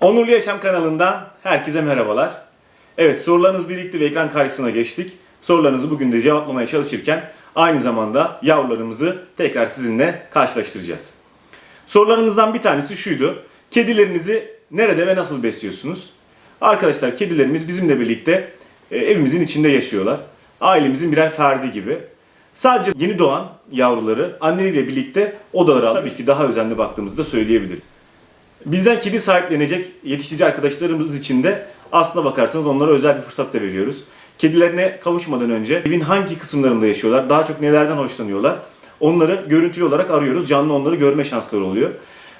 Onurlu Yaşam kanalından herkese merhabalar. Evet sorularınız birikti ve ekran karşısına geçtik. Sorularınızı bugün de cevaplamaya çalışırken aynı zamanda yavrularımızı tekrar sizinle karşılaştıracağız. Sorularımızdan bir tanesi şuydu. Kedilerinizi nerede ve nasıl besliyorsunuz? Arkadaşlar kedilerimiz bizimle birlikte e, evimizin içinde yaşıyorlar. Ailemizin birer ferdi gibi. Sadece yeni doğan yavruları anneleriyle birlikte odalara tabii ki daha özenli baktığımızda söyleyebiliriz. Bizden kedi sahiplenecek yetiştirici arkadaşlarımız için de aslına bakarsanız onlara özel bir fırsat da veriyoruz. Kedilerine kavuşmadan önce evin hangi kısımlarında yaşıyorlar, daha çok nelerden hoşlanıyorlar onları görüntülü olarak arıyoruz. Canlı onları görme şansları oluyor.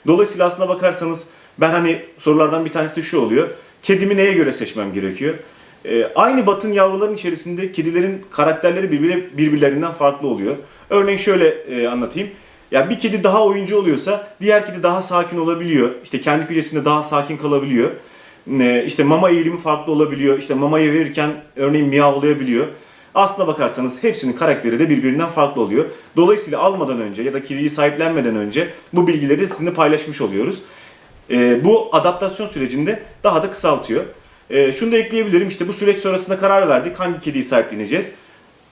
Dolayısıyla aslına bakarsanız ben hani sorulardan bir tanesi şu oluyor. Kedimi neye göre seçmem gerekiyor? Ee, aynı batın yavruların içerisinde kedilerin karakterleri birbirlerinden farklı oluyor. Örneğin şöyle e, anlatayım. Ya bir kedi daha oyuncu oluyorsa diğer kedi daha sakin olabiliyor. İşte kendi kücesinde daha sakin kalabiliyor. İşte mama eğilimi farklı olabiliyor. İşte mamayı verirken örneğin miyavlayabiliyor. Aslına bakarsanız hepsinin karakteri de birbirinden farklı oluyor. Dolayısıyla almadan önce ya da kediyi sahiplenmeden önce bu bilgileri de sizinle paylaşmış oluyoruz. E, bu adaptasyon sürecinde daha da kısaltıyor. E, şunu da ekleyebilirim işte bu süreç sonrasında karar verdik hangi kediyi sahipleneceğiz.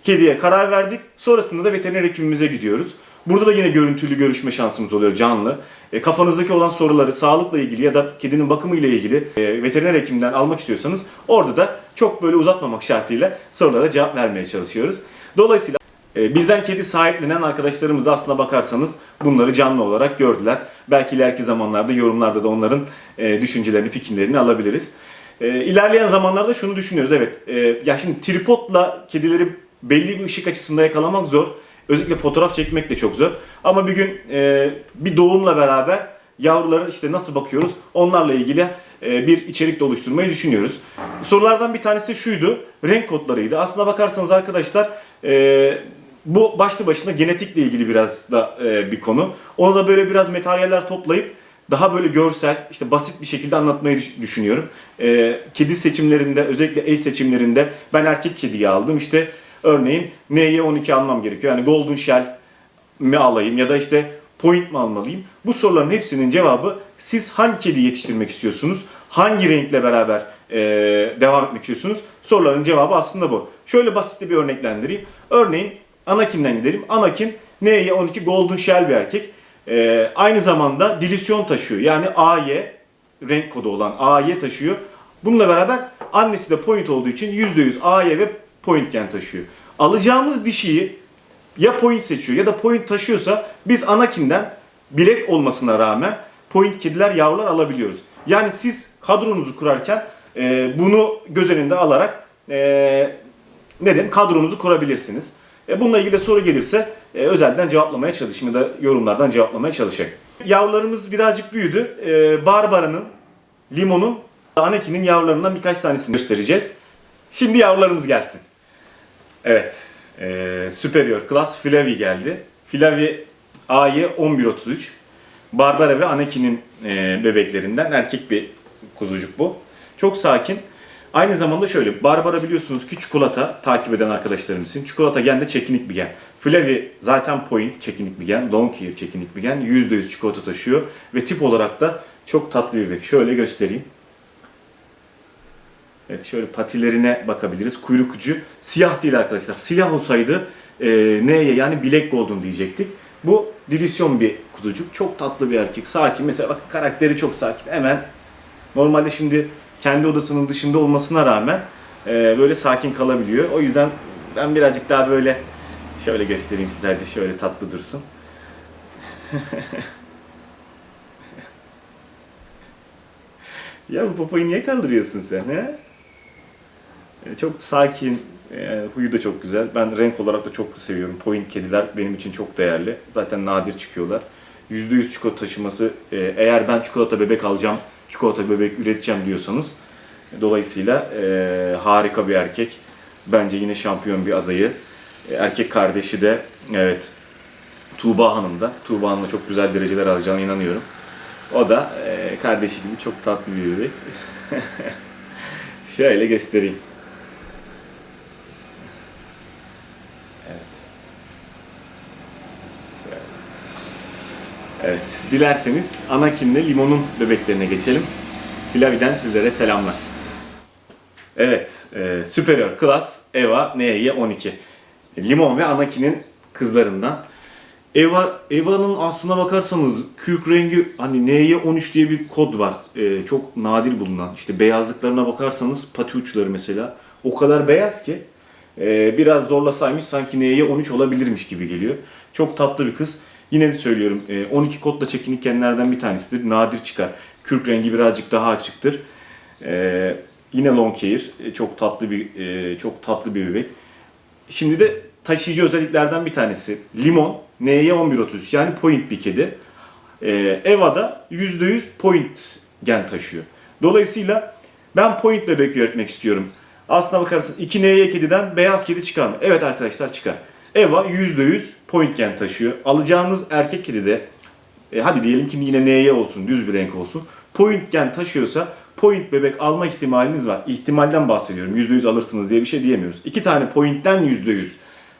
Kediye karar verdik. Sonrasında da veteriner hekimimize gidiyoruz. Burada da yine görüntülü görüşme şansımız oluyor canlı. E, kafanızdaki olan soruları sağlıkla ilgili ya da kedinin bakımı ile ilgili e, veteriner hekimden almak istiyorsanız orada da çok böyle uzatmamak şartıyla sorulara cevap vermeye çalışıyoruz. Dolayısıyla e, bizden kedi sahiplenen arkadaşlarımız da aslına bakarsanız bunları canlı olarak gördüler. Belki ileriki zamanlarda yorumlarda da onların e, düşüncelerini, fikirlerini alabiliriz. E, ilerleyen zamanlarda şunu düşünüyoruz. Evet, e, ya şimdi tripodla kedileri belli bir ışık açısında yakalamak zor. Özellikle fotoğraf çekmek de çok zor. Ama bir gün e, bir doğumla beraber yavrulara işte nasıl bakıyoruz onlarla ilgili e, bir içerik de oluşturmayı düşünüyoruz. Sorulardan bir tanesi şuydu. Renk kodlarıydı. Aslına bakarsanız arkadaşlar e, bu başlı başına genetikle ilgili biraz da e, bir konu. Onu da böyle biraz materyaller toplayıp daha böyle görsel, işte basit bir şekilde anlatmayı düş- düşünüyorum. E, kedi seçimlerinde, özellikle eş seçimlerinde ben erkek kediyi aldım. İşte örneğin neye 12 almam gerekiyor? Yani Golden Shell mi alayım ya da işte Point mi almalıyım? Bu soruların hepsinin cevabı siz hangi kedi yetiştirmek istiyorsunuz? Hangi renkle beraber e, devam etmek istiyorsunuz? Soruların cevabı aslında bu. Şöyle basit bir örneklendireyim. Örneğin Anakin'den gidelim. Anakin neye 12 Golden Shell bir erkek. E, aynı zamanda dilisyon taşıyor. Yani AY renk kodu olan AY taşıyor. Bununla beraber annesi de point olduğu için %100 AY ve point gen taşıyor. Alacağımız dişiyi ya point seçiyor ya da point taşıyorsa biz Anakin'den bilek olmasına rağmen point kediler yavrular alabiliyoruz. Yani siz kadronuzu kurarken e, bunu göz önünde alarak e, ne diyeyim kadronuzu kurabilirsiniz. E, bununla ilgili de soru gelirse e, özelden cevaplamaya çalışayım ya da yorumlardan cevaplamaya çalışayım. Yavrularımız birazcık büyüdü. E, Barbara'nın, Limon'un, Anakin'in yavrularından birkaç tanesini göstereceğiz. Şimdi yavrularımız gelsin. Evet. E, Superior Class Flavi geldi. Flavi A'yı 1133. Barbara ve Anakin'in e, bebeklerinden erkek bir kuzucuk bu. Çok sakin. Aynı zamanda şöyle, Barbara biliyorsunuz ki çikolata takip eden arkadaşlarımız için. Çikolata gen de çekinik bir gen. Flavi zaten point çekinik bir gen. Long hair çekinik bir gen. %100 çikolata taşıyor. Ve tip olarak da çok tatlı bir bebek. Şöyle göstereyim. Evet şöyle patilerine bakabiliriz. Kuyruk ucu siyah değil arkadaşlar. Siyah olsaydı e, neye yani bilek golden diyecektik. Bu dilisyon bir kuzucuk. Çok tatlı bir erkek. Sakin. Mesela bak karakteri çok sakin. Hemen normalde şimdi kendi odasının dışında olmasına rağmen e, böyle sakin kalabiliyor. O yüzden ben birazcık daha böyle şöyle göstereyim size hadi şöyle tatlı dursun. ya bu popoyu niye kaldırıyorsun sen he? E, Çok sakin, e, huyu da çok güzel. Ben renk olarak da çok seviyorum. Point kediler benim için çok değerli. Zaten nadir çıkıyorlar. %100 çikolata taşıması, e, eğer ben çikolata bebek alacağım, çikolata bebek üreteceğim diyorsanız, dolayısıyla harika bir erkek. Bence yine şampiyon bir adayı. Erkek kardeşi de, evet, Tuğba Hanım da. Tuğba Hanım'la çok güzel dereceler alacağına inanıyorum. O da e, kardeşi gibi çok tatlı bir bebek. Şöyle göstereyim. Evet. Şöyle. Evet. Dilerseniz Anakin'le Limon'un bebeklerine geçelim. Flavi'den sizlere selamlar. Evet, e, Superior Class Eva NY 12. Limon ve Anakin'in kızlarından. Eva Eva'nın aslına bakarsanız kürk rengi hani NY 13 diye bir kod var. E, çok nadir bulunan. İşte beyazlıklarına bakarsanız pati uçları mesela o kadar beyaz ki e, biraz zorlasaymış sanki NY 13 olabilirmiş gibi geliyor. Çok tatlı bir kız. Yine de söylüyorum e, 12 kodla çekinirkenlerden bir tanesidir. Nadir çıkar. Kürk rengi birazcık daha açıktır. E, yine long hair. E, çok tatlı bir e, çok tatlı bir bebek. Şimdi de taşıyıcı özelliklerden bir tanesi. Limon, NY 1133 yani point bir kedi. Ee, Eva'da %100 point gen taşıyor. Dolayısıyla ben point bebek üretmek istiyorum. Aslına bakarsın 2 NY kediden beyaz kedi çıkar mı? Evet arkadaşlar çıkar. Eva %100 point gen taşıyor. Alacağınız erkek kedi de e, hadi diyelim ki yine NY olsun, düz bir renk olsun. Point gen taşıyorsa point bebek alma ihtimaliniz var. İhtimalden bahsediyorum. %100 alırsınız diye bir şey diyemiyoruz. İki tane pointten %100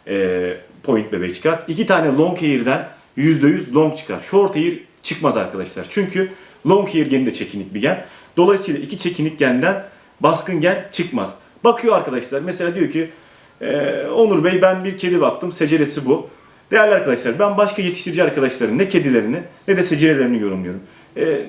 e, point bebek çıkar. İki tane long hair'den %100 long çıkar. Short hair çıkmaz arkadaşlar. Çünkü long hair geni de çekinik bir gen. Dolayısıyla iki çekinik genden baskın gen çıkmaz. Bakıyor arkadaşlar mesela diyor ki e, Onur Bey ben bir kedi baktım seceresi bu. Değerli arkadaşlar ben başka yetiştirici arkadaşların ne kedilerini ne de secerelerini yorumluyorum. E,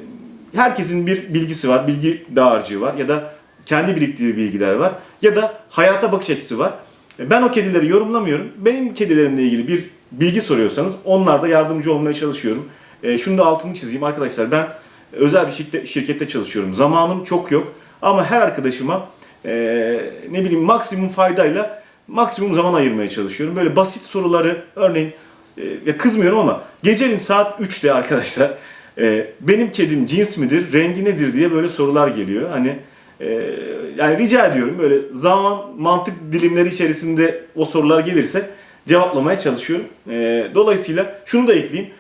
herkesin bir bilgisi var, bilgi dağarcığı var ya da kendi biriktirdiği bilgiler var ya da hayata bakış açısı var. E, Ben o kedileri yorumlamıyorum. Benim kedilerimle ilgili bir bilgi soruyorsanız onlarda yardımcı olmaya çalışıyorum. E, şunu da altını çizeyim arkadaşlar. Ben özel bir şirkette, şirkette çalışıyorum. Zamanım çok yok. Ama her arkadaşıma e, ne bileyim maksimum faydayla maksimum zaman ayırmaya çalışıyorum. Böyle basit soruları örneğin e, ya kızmıyorum ama gecenin saat 3'te arkadaşlar e, benim kedim cins midir, rengi nedir diye böyle sorular geliyor. Hani e, yani rica ediyorum böyle zaman mantık dilimleri içerisinde o sorular gelirse cevaplamaya çalışıyorum. Dolayısıyla şunu da ekleyeyim.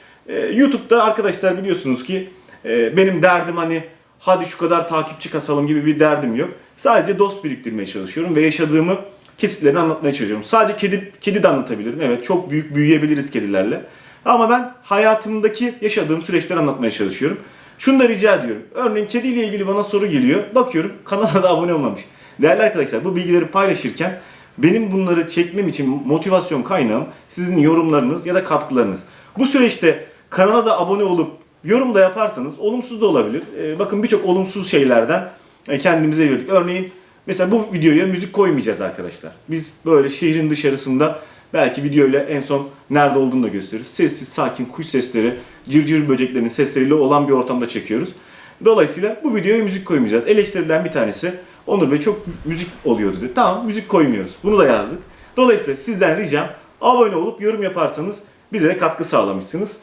YouTube'da arkadaşlar biliyorsunuz ki benim derdim hani hadi şu kadar takipçi kasalım gibi bir derdim yok. Sadece dost biriktirmeye çalışıyorum ve yaşadığımı kesitlerini anlatmaya çalışıyorum. Sadece kedi, kedi de anlatabilirim. Evet çok büyük büyüyebiliriz kedilerle. Ama ben hayatımdaki yaşadığım süreçleri anlatmaya çalışıyorum. Şunu da rica ediyorum. Örneğin kediyle ilgili bana soru geliyor. Bakıyorum kanala da abone olmamış. Değerli arkadaşlar bu bilgileri paylaşırken benim bunları çekmem için motivasyon kaynağım sizin yorumlarınız ya da katkılarınız. Bu süreçte kanala da abone olup yorum da yaparsanız olumsuz da olabilir. Ee, bakın birçok olumsuz şeylerden e, kendimize yürüdük. Örneğin mesela bu videoya müzik koymayacağız arkadaşlar. Biz böyle şehrin dışarısında belki videoyla en son nerede olduğunu da gösteririz. Sessiz, sakin kuş sesleri, cırcır böceklerinin sesleriyle olan bir ortamda çekiyoruz. Dolayısıyla bu videoya müzik koymayacağız. Eleştirilen bir tanesi Onur Bey çok müzik oluyordu dedi. Tamam müzik koymuyoruz. Bunu da yazdık. Dolayısıyla sizden ricam abone olup yorum yaparsanız bize katkı sağlamışsınız.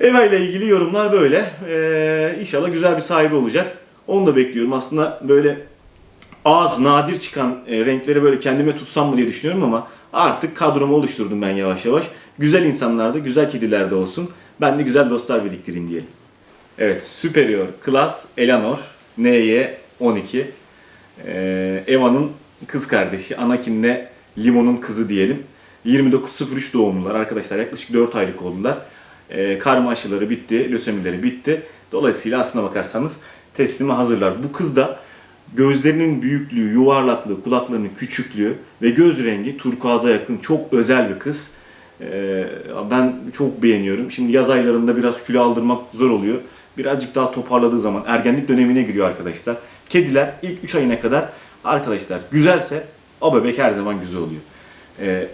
Eva ile ilgili yorumlar böyle. Ee, inşallah güzel bir sahibi olacak. Onu da bekliyorum. Aslında böyle az, nadir çıkan e, renkleri böyle kendime tutsam mı diye düşünüyorum ama artık kadromu oluşturdum ben yavaş yavaş. Güzel insanlarda, güzel kedilerde olsun. Ben de güzel dostlar biriktireyim diyelim. Evet, Superior Class Eleanor NY 12. Ee, Eva'nın kız kardeşi, Anakin'le Limon'un kızı diyelim. 29.03 doğumlular arkadaşlar. Yaklaşık 4 aylık oldular. Ee, karma aşıları bitti, lösemileri bitti. Dolayısıyla aslına bakarsanız teslime hazırlar. Bu kız da gözlerinin büyüklüğü, yuvarlaklığı, kulaklarının küçüklüğü ve göz rengi turkuaza yakın çok özel bir kız. Ee, ben çok beğeniyorum. Şimdi yaz aylarında biraz kilo aldırmak zor oluyor. Birazcık daha toparladığı zaman ergenlik dönemine giriyor arkadaşlar. Kediler ilk 3 ayına kadar arkadaşlar güzelse o bebek her zaman güzel oluyor. Ee,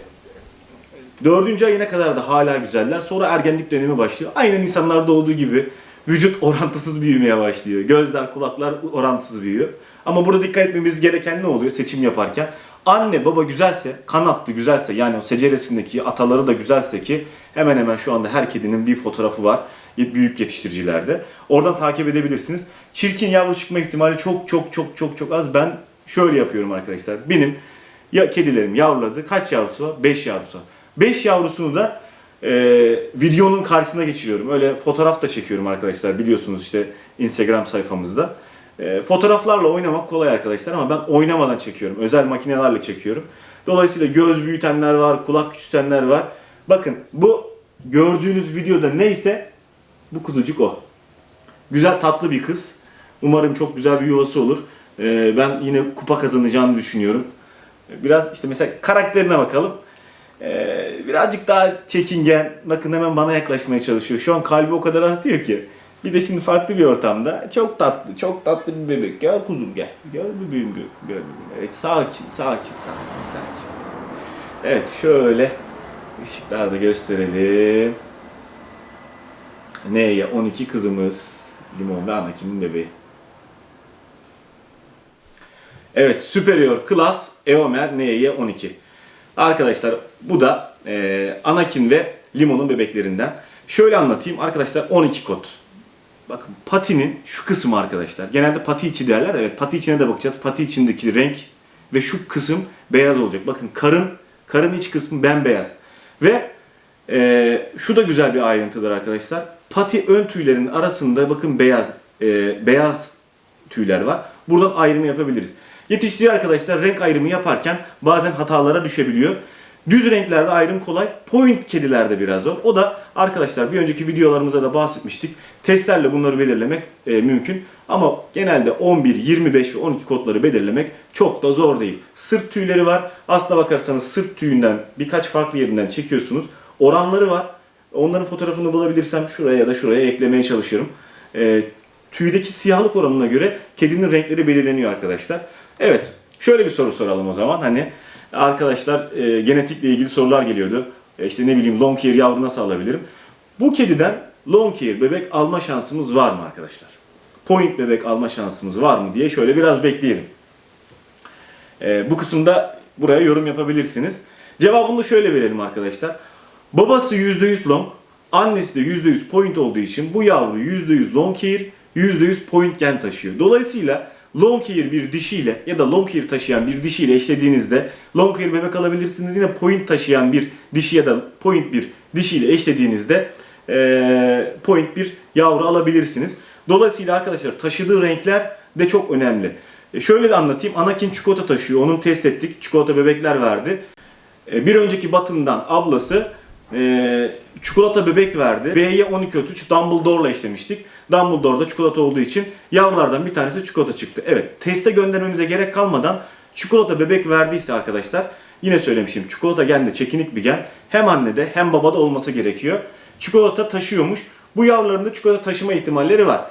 Dördüncü ayına kadar da hala güzeller. Sonra ergenlik dönemi başlıyor. Aynen insanlarda olduğu gibi vücut orantısız büyümeye başlıyor. Gözler, kulaklar orantısız büyüyor. Ama burada dikkat etmemiz gereken ne oluyor seçim yaparken? Anne baba güzelse, kanatlı güzelse yani o seceresindeki ataları da güzelse ki hemen hemen şu anda her kedinin bir fotoğrafı var büyük yetiştiricilerde. Oradan takip edebilirsiniz. Çirkin yavru çıkma ihtimali çok çok çok çok çok az. Ben şöyle yapıyorum arkadaşlar. Benim ya kedilerim yavruladı. Kaç yavrusu var? 5 yavrusu var. 5 yavrusunu da e, videonun karşısına geçiriyorum. Öyle fotoğraf da çekiyorum arkadaşlar biliyorsunuz işte Instagram sayfamızda. E, fotoğraflarla oynamak kolay arkadaşlar ama ben oynamadan çekiyorum. Özel makinelerle çekiyorum. Dolayısıyla göz büyütenler var, kulak küçültenler var. Bakın bu gördüğünüz videoda neyse bu kuzucuk o. Güzel tatlı bir kız. Umarım çok güzel bir yuvası olur. Ee, ben yine kupa kazanacağını düşünüyorum. Biraz işte mesela karakterine bakalım. Ee, birazcık daha çekingen. Bakın hemen bana yaklaşmaya çalışıyor. Şu an kalbi o kadar atıyor ki. Bir de şimdi farklı bir ortamda. Çok tatlı, çok tatlı bir bebek. Gel kuzum gel. Gel bebeğim gel. gel. Evet sakin, sakin, sakin, sakin. Evet şöyle ışıklar da gösterelim. Neye 12 kızımız. Limon ve Anakin'in bebeği. Evet Superior Class Eomer Neye 12. Arkadaşlar bu da e, Anakin ve Limon'un bebeklerinden. Şöyle anlatayım arkadaşlar 12 kod. Bakın patinin şu kısmı arkadaşlar. Genelde pati içi derler. Evet pati içine de bakacağız. Pati içindeki renk ve şu kısım beyaz olacak. Bakın karın karın iç kısmı bembeyaz. Ve e, şu da güzel bir ayrıntıdır arkadaşlar. Pati ön tüylerin arasında bakın beyaz e, beyaz tüyler var. Buradan ayrımı yapabiliriz. Yetiştirici arkadaşlar renk ayrımı yaparken bazen hatalara düşebiliyor. Düz renklerde ayrım kolay. Point kedilerde biraz zor. O da arkadaşlar bir önceki videolarımızda da bahsetmiştik. Testlerle bunları belirlemek e, mümkün. Ama genelde 11, 25 ve 12 kodları belirlemek çok da zor değil. Sırt tüyleri var. Aslına bakarsanız sırt tüyünden birkaç farklı yerinden çekiyorsunuz. Oranları var. Onların fotoğrafını bulabilirsem şuraya ya da şuraya eklemeye çalışırım. E, tüydeki siyahlık oranına göre kedinin renkleri belirleniyor arkadaşlar. Evet, şöyle bir soru soralım o zaman. Hani arkadaşlar e, genetikle ilgili sorular geliyordu. E, işte ne bileyim long hair yavru nasıl alabilirim? Bu kediden long hair bebek alma şansımız var mı arkadaşlar? Point bebek alma şansımız var mı diye şöyle biraz bekleyelim. E, bu kısımda buraya yorum yapabilirsiniz. Cevabını da şöyle verelim arkadaşlar. Babası %100 long, annesi de %100 point olduğu için bu yavru %100 long hair, %100 point gen taşıyor. Dolayısıyla long hair bir dişiyle ya da long hair taşıyan bir dişiyle eşlediğinizde long hair bebek alabilirsiniz. Yine point taşıyan bir dişi ya da point bir dişiyle eşlediğinizde point bir yavru alabilirsiniz. Dolayısıyla arkadaşlar taşıdığı renkler de çok önemli. E, şöyle de anlatayım. Anakin çikolata taşıyor. Onu test ettik. Çikolata bebekler verdi. E, Bir önceki batından ablası e, çikolata bebek verdi. B'ye 12 ötüç Dumbledore'la eşlemiştik. Dumbledore'da çikolata olduğu için yavrulardan bir tanesi çikolata çıktı. Evet teste göndermemize gerek kalmadan çikolata bebek verdiyse arkadaşlar yine söylemişim çikolata gen de çekinik bir gen. Hem annede hem babada olması gerekiyor. Çikolata taşıyormuş. Bu yavruların da çikolata taşıma ihtimalleri var.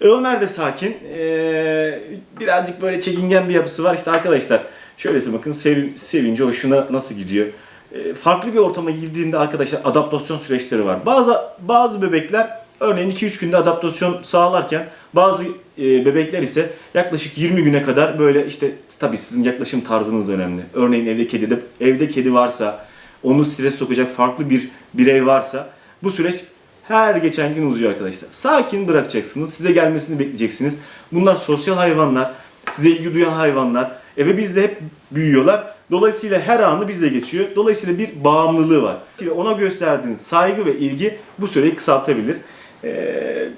Ömer de sakin. Ee, birazcık böyle çekingen bir yapısı var. İşte arkadaşlar şöylesi bakın sev, sevince hoşuna nasıl gidiyor. Ee, farklı bir ortama girdiğinde arkadaşlar adaptasyon süreçleri var. Bazı bazı bebekler örneğin 2-3 günde adaptasyon sağlarken bazı e, bebekler ise yaklaşık 20 güne kadar böyle işte tabii sizin yaklaşım tarzınız da önemli. Örneğin evde kedi de evde kedi varsa onu stres sokacak farklı bir birey varsa bu süreç her geçen gün uzuyor arkadaşlar. Sakin bırakacaksınız. Size gelmesini bekleyeceksiniz. Bunlar sosyal hayvanlar. Size ilgi duyan hayvanlar. E ve bizle hep büyüyorlar. Dolayısıyla her anı bizle geçiyor. Dolayısıyla bir bağımlılığı var. Ona gösterdiğiniz saygı ve ilgi bu süreyi kısaltabilir. Ee,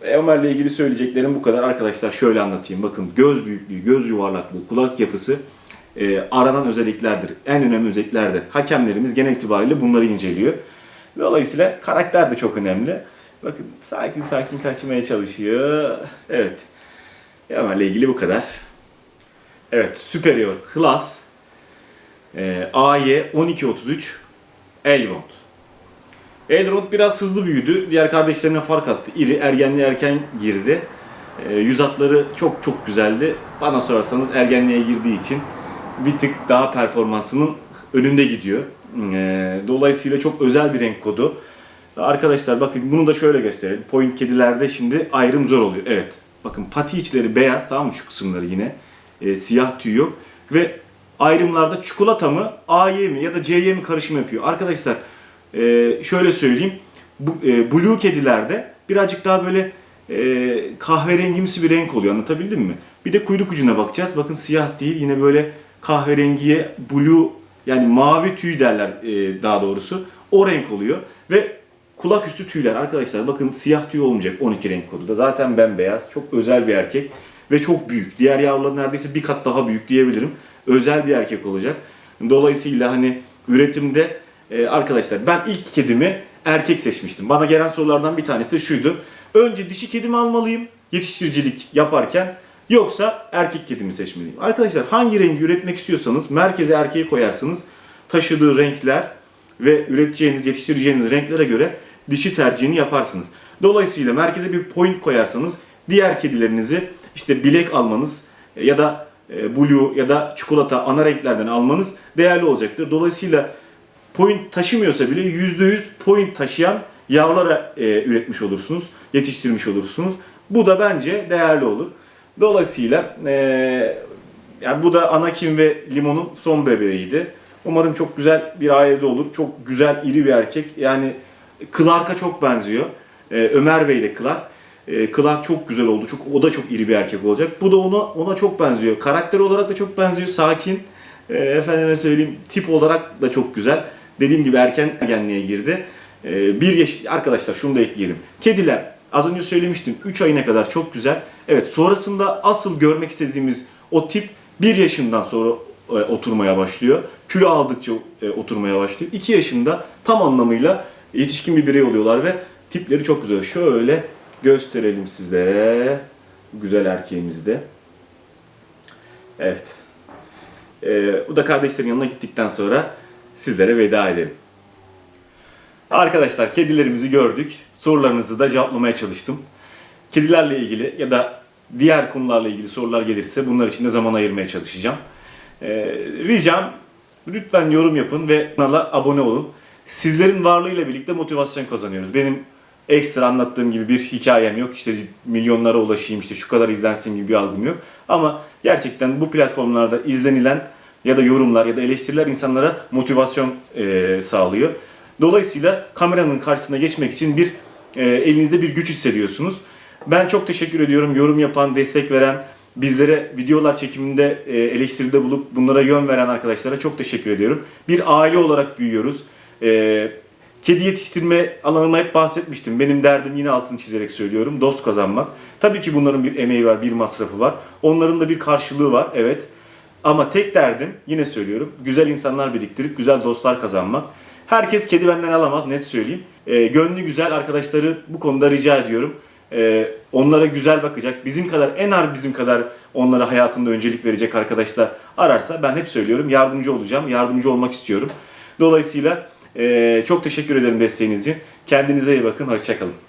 Ömer'le ilgili söyleyeceklerim bu kadar. Arkadaşlar şöyle anlatayım. Bakın göz büyüklüğü, göz yuvarlaklığı, kulak yapısı e, aranan özelliklerdir. En önemli özelliklerdir. Hakemlerimiz genel itibariyle bunları inceliyor. Dolayısıyla karakter de çok önemli. Bakın sakin sakin kaçmaya çalışıyor. Evet. Ömer'le ilgili bu kadar. Evet, Superior Class e, AY 1233 Elrond. Elrond biraz hızlı büyüdü. Diğer kardeşlerine fark attı. İri, ergenliğe erken girdi. E, yüz hatları çok çok güzeldi. Bana sorarsanız ergenliğe girdiği için bir tık daha performansının önünde gidiyor. E, dolayısıyla çok özel bir renk kodu. Arkadaşlar bakın bunu da şöyle gösterelim. Point kedilerde şimdi ayrım zor oluyor. Evet. Bakın pati içleri beyaz tamam mı şu kısımları yine. E, siyah tüy. Ve ayrımlarda çikolata mı, AY mi ya da CY mi karışım yapıyor. Arkadaşlar e, şöyle söyleyeyim. Bu, e, blue kedilerde birazcık daha böyle e, kahverengimsi bir renk oluyor. Anlatabildim mi? Bir de kuyruk ucuna bakacağız. Bakın siyah değil. Yine böyle kahverengiye blue yani mavi tüy derler e, daha doğrusu. O renk oluyor. Ve kulak üstü tüyler arkadaşlar bakın siyah tüy olmayacak 12 renk kodu da. Zaten bembeyaz. Çok özel bir erkek. Ve çok büyük. Diğer yavrular neredeyse bir kat daha büyük diyebilirim. Özel bir erkek olacak. Dolayısıyla hani üretimde e, arkadaşlar ben ilk kedimi erkek seçmiştim. Bana gelen sorulardan bir tanesi de şuydu. Önce dişi kedimi almalıyım yetiştiricilik yaparken yoksa erkek kedi mi seçmeliyim? Arkadaşlar hangi rengi üretmek istiyorsanız merkeze erkeği koyarsınız. Taşıdığı renkler ve üreteceğiniz, yetiştireceğiniz renklere göre dişi tercihini yaparsınız. Dolayısıyla merkeze bir point koyarsanız diğer kedilerinizi işte bilek almanız ya da e, blue ya da çikolata ana renklerden almanız değerli olacaktır. Dolayısıyla point taşımıyorsa bile %100 point taşıyan yavrulara e, üretmiş olursunuz, yetiştirmiş olursunuz. Bu da bence değerli olur. Dolayısıyla e, yani bu da Anakin ve Limon'un son bebeğiydi. Umarım çok güzel bir ailede olur. Çok güzel, iri bir erkek. Yani Clark'a çok benziyor. Ömer Bey de Clark. E, Clark çok güzel oldu. Çok o da çok iri bir erkek olacak. Bu da ona ona çok benziyor. Karakter olarak da çok benziyor. Sakin. E, efendime söyleyeyim tip olarak da çok güzel. Dediğim gibi erken ergenliğe girdi. E, bir yaş arkadaşlar şunu da ekleyelim. Kediler az önce söylemiştim 3 ayına kadar çok güzel. Evet sonrasında asıl görmek istediğimiz o tip 1 yaşından sonra e, oturmaya başlıyor. Kilo aldıkça e, oturmaya başlıyor. 2 yaşında tam anlamıyla yetişkin bir birey oluyorlar ve tipleri çok güzel. Şöyle gösterelim size bu güzel erkeğimizi de. Evet. Ee, bu da kardeşlerin yanına gittikten sonra sizlere veda edelim. Arkadaşlar kedilerimizi gördük. Sorularınızı da cevaplamaya çalıştım. Kedilerle ilgili ya da diğer konularla ilgili sorular gelirse bunlar için de zaman ayırmaya çalışacağım. Ee, ricam lütfen yorum yapın ve kanala abone olun. Sizlerin varlığıyla birlikte motivasyon kazanıyoruz. Benim ekstra anlattığım gibi bir hikayem yok. İşte milyonlara ulaşayım, işte şu kadar izlensin gibi bir algım yok. Ama gerçekten bu platformlarda izlenilen ya da yorumlar ya da eleştiriler insanlara motivasyon e, sağlıyor. Dolayısıyla kameranın karşısına geçmek için bir e, elinizde bir güç hissediyorsunuz. Ben çok teşekkür ediyorum yorum yapan, destek veren, bizlere videolar çekiminde e, eleştiride bulup bunlara yön veren arkadaşlara çok teşekkür ediyorum. Bir aile olarak büyüyoruz. E, kedi yetiştirme alanıma hep bahsetmiştim. Benim derdim yine altını çizerek söylüyorum. Dost kazanmak. Tabii ki bunların bir emeği var, bir masrafı var. Onların da bir karşılığı var, evet. Ama tek derdim, yine söylüyorum, güzel insanlar biriktirip güzel dostlar kazanmak. Herkes kedi benden alamaz, net söyleyeyim. E, gönlü güzel arkadaşları bu konuda rica ediyorum. E, onlara güzel bakacak, bizim kadar, en az bizim kadar onlara hayatında öncelik verecek arkadaşlar ararsa ben hep söylüyorum yardımcı olacağım, yardımcı olmak istiyorum. Dolayısıyla e, çok teşekkür ederim desteğiniz için. Kendinize iyi bakın, hoşçakalın.